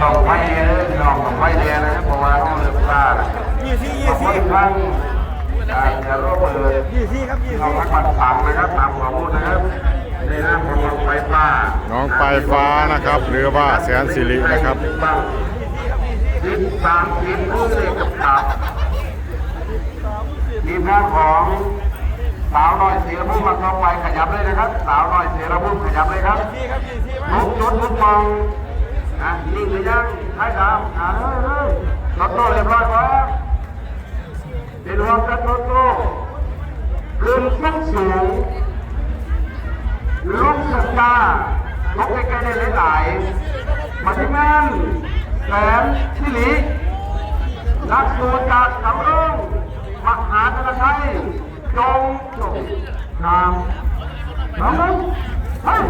ต้องไฟเดียเลยลองต้องไฟเดียนะครับเพราะว่าต้องเลือกปลายี่สี่ยี่ค่สี่อนข้างอ่าจะร่วมมือยี่สี่ครับยี่น้องสี่รักบันฝังนะครับตามข้อมูลนะครับในหน้าของน้องไฟฟ้า น้องปลายฟ้านะครับ หรือว่าแสนสิรินะครับทิศตามทิศผู้เสกกับตับทีมงานของสาวน้อยเสียรุ่งมาเข้าไปขยับเลยนะครับ สาวน้อยเสียรุ่งขยับเลยครับสี่ครับยี่สี่ทุกจุดทุกมอง อะยิงหรือยังให้ดามอ่าเฮ้ยเฮ้ยรถโต้เรียบร้อยครับเป็นรวมกันรถโต้ขึ้นขึ้นสูงลุกสตาร์ลกใกล้ได้หลายๆมาที่งานแสนชิลินักสูตรจากสำโรงมหาธนชัยจงจงนามน้องนึงเฮ้ย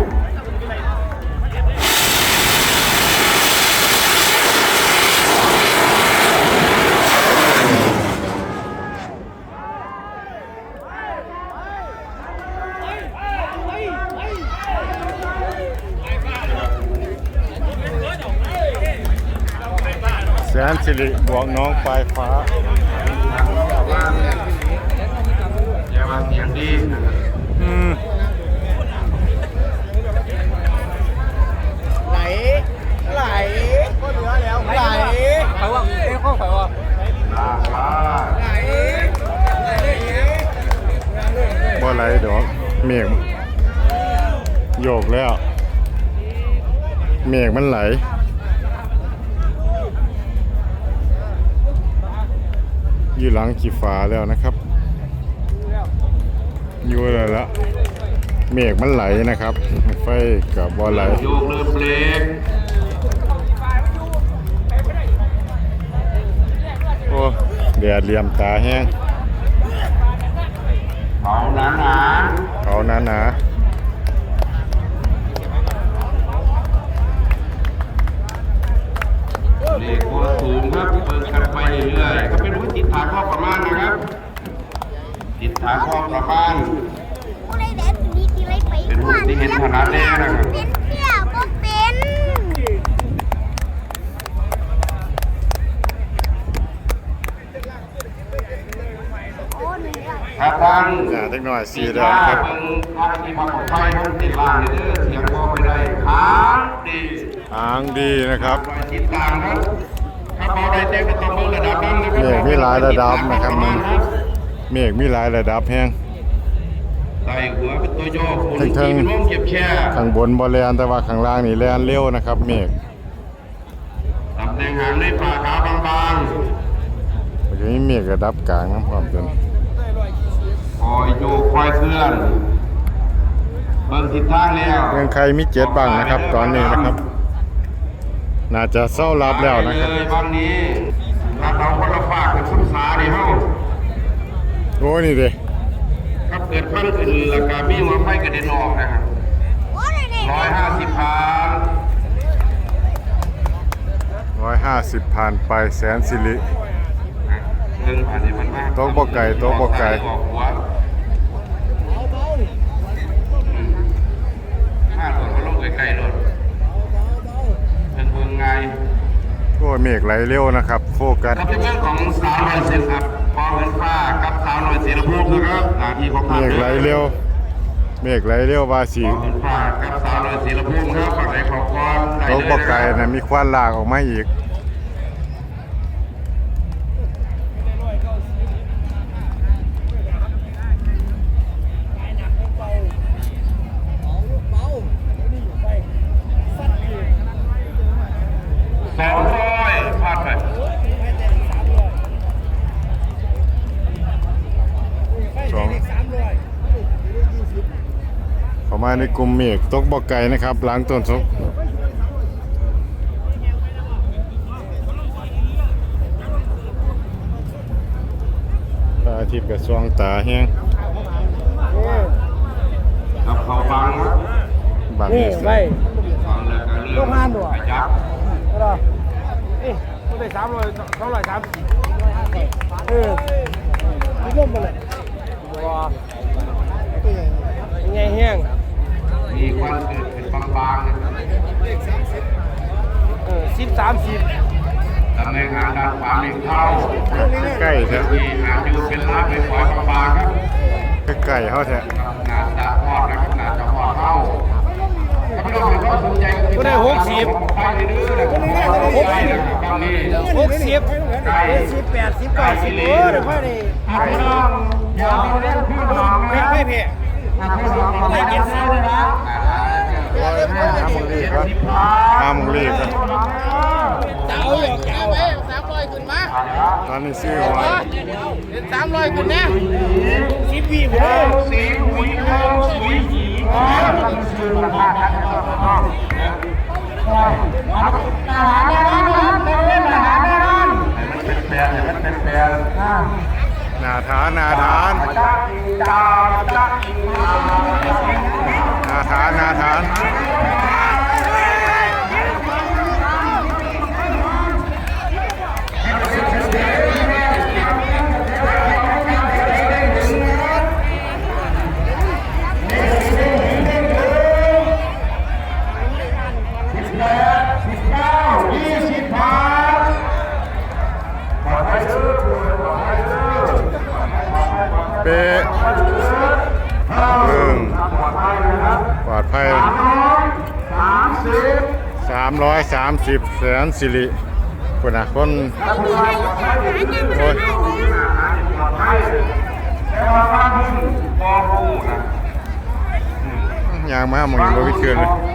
สนสิริบวกน้องปลายฟ้าอย่ามาเสียงดีอืมไหลไหลก็เหลือแล้วไหลใครว่าเอ้ข้อใครว่าลากมาไหลไหลบ่ไหลดอกเมฆโยกแล้ว เมฆมันไหล อยู่หลังขีฟ้าแล้วนะครับ อยู่แล้วละเมฆมันไหลนะครับ ไฟกับบ่ไหลโยกเริ่มเบรกโอ้แดดเหลี่ยมตาแห้งเอาหนาหนาเขาหนาหนาเลขตัวสูงครับเปิดกันไปเรื่อยๆก็เป็นวิติดฐานข้อประมาณนะครับ ติดฐานข้อประมาณผู้ใดแดนดีที่ไรไปเป็นผู้ที่เห็นฐานะแน่นะครับเป็นเที่ยวก็เป็นโอ้หนึ่งอะครับทางๆหนาเล็กน้อยสีสีแดดางครับเบิ่งทางที่มาของไฟทั้งติดล่างนี่เด้อเสียงพอไปได้ค้างดีหางดีนะครับรอยติดตามครับถ้าพอได้เต็มก็ต้องเบิ่งระดับนั้นนะครัเมฆมีหลายระดับนะครับมัน เมฆมีหลายระดับแห้งใส่หัวเป็นตัวโยกหมุนทั้งๆทีเป็นวงเก็บแช่ข้างบนบ่แลนแต่ว่าข้างล่างนี่แลนเร็วนะครับ เมฆตำแหน่งหางในฝ่าขาบางมันจะมีเมฆระดับกลางน้ำพร้อมกันๆคอยโยกคอยเคลื่อนเบิ่งทิศทางแล้วเมืองไทยมีเจ็ดบังนะครับ ตอนนี้นะครับ น่าจะเศร้ารับแล้วนะครับเลยบางนี้รับเอาคนละฝากเป็นสุนสาดิเฮา โอ้นี่เด้ครับเกิดฟันขึ้นแล้วก็มีหัวไฟกระเด็นออกนะครับโอ้ยเนี่ยร้อยห้าสิบพันร้อยห้าสิบผ่านไปแสนสิริเรื่องผ่านนี่มันมากโต๊ะบ่ไก่โต๊ะบ่ไก่ออกหัวอืมห้าตัวก็ลงไกลๆเลยเป็นเบิ่งไงโอ้ยเมฆไหลเร็วนะครับ โฟกัสครับเป็นเรื่องของสาวน้อยเซนครับพ อเงินฟ้ากับสาวน้อยเสียระภูมินะครับหน้าที่ของเมฆไหลเร็ว เมฆไหลเร็วว่าสีพอเงินฟ้ากับสาวน้อยเสียระภูมิครับฝั่งไหนของกรได้โต๊ะเลยบ่นะคไก่รับนะมีควันลากออกมาอีก สองร้อยพลาดไป สองเข้า มาในกลุ่มเมฆตกบ่ไก่นะครับหลังต้นสกตาอาทิตย์กับสว่างตาแห้งครับเขาฟังครับบางนี่นี่ไปฟังแล้วก็เรื่องขยับก็ได้เอ้ยผู้ใดสามร้อยสองร้อยสามสิบเออไม่ร่วมกันเลยว้ายังไงแห้ง มีควันเกิดเป็นบางๆนะครับเออสิบสามสิบตำแหน่งงานด้านความเลี้ยงเท่าใกล้ๆแท้ที่หาอยู่เป็นล้านเป็นร้อยประมาณครับใกล้ๆเขาแท้งานตาพอดนะครับงานตาพอดเท่าพี่น้องเป็นคนสนใจก็ได้หกสิบไปเรื่อยๆนะครับหกสิบนะครับนี่หกสิบสิบแปดสิบเก้าสิบโอ้เดี๋ยวค่อนี่ พี่น้องอย่าไปเล่นพี่น้องไม่นะไม่เพี้ยพี่น้องไม่เก็บซื้อเลยนะ ห้ามงรีบครับห้ามงรีบครับเจ้าหยอกเจ้สามร้อยขึ้นมาตอนนี้ซื้อหอยสามร้อยขึ้นนะสิบวีผมสีหุยทองสีหีทองมันซื้อราคาครับพี่น้องอาหาแน่นอนเป็นอาหาแน่นอนเป็นแปลเป็นเป็นแปลนนาทานนาทาน จ้าจีจ้าจ้าจี นาทานนาทาน สิบเก้ายี่สิบบาทขอให้ซื้อขอให้ซื้อ เป๊ะ เอิ่มปลอดภัยนะครับ ปลอดภัย สามร้อยสามสิบ330แสนสิริคนนะคนโอ้ยอาหยาบ้านพึ่งมองหูนะยากมึงบ่วิเทือนเลย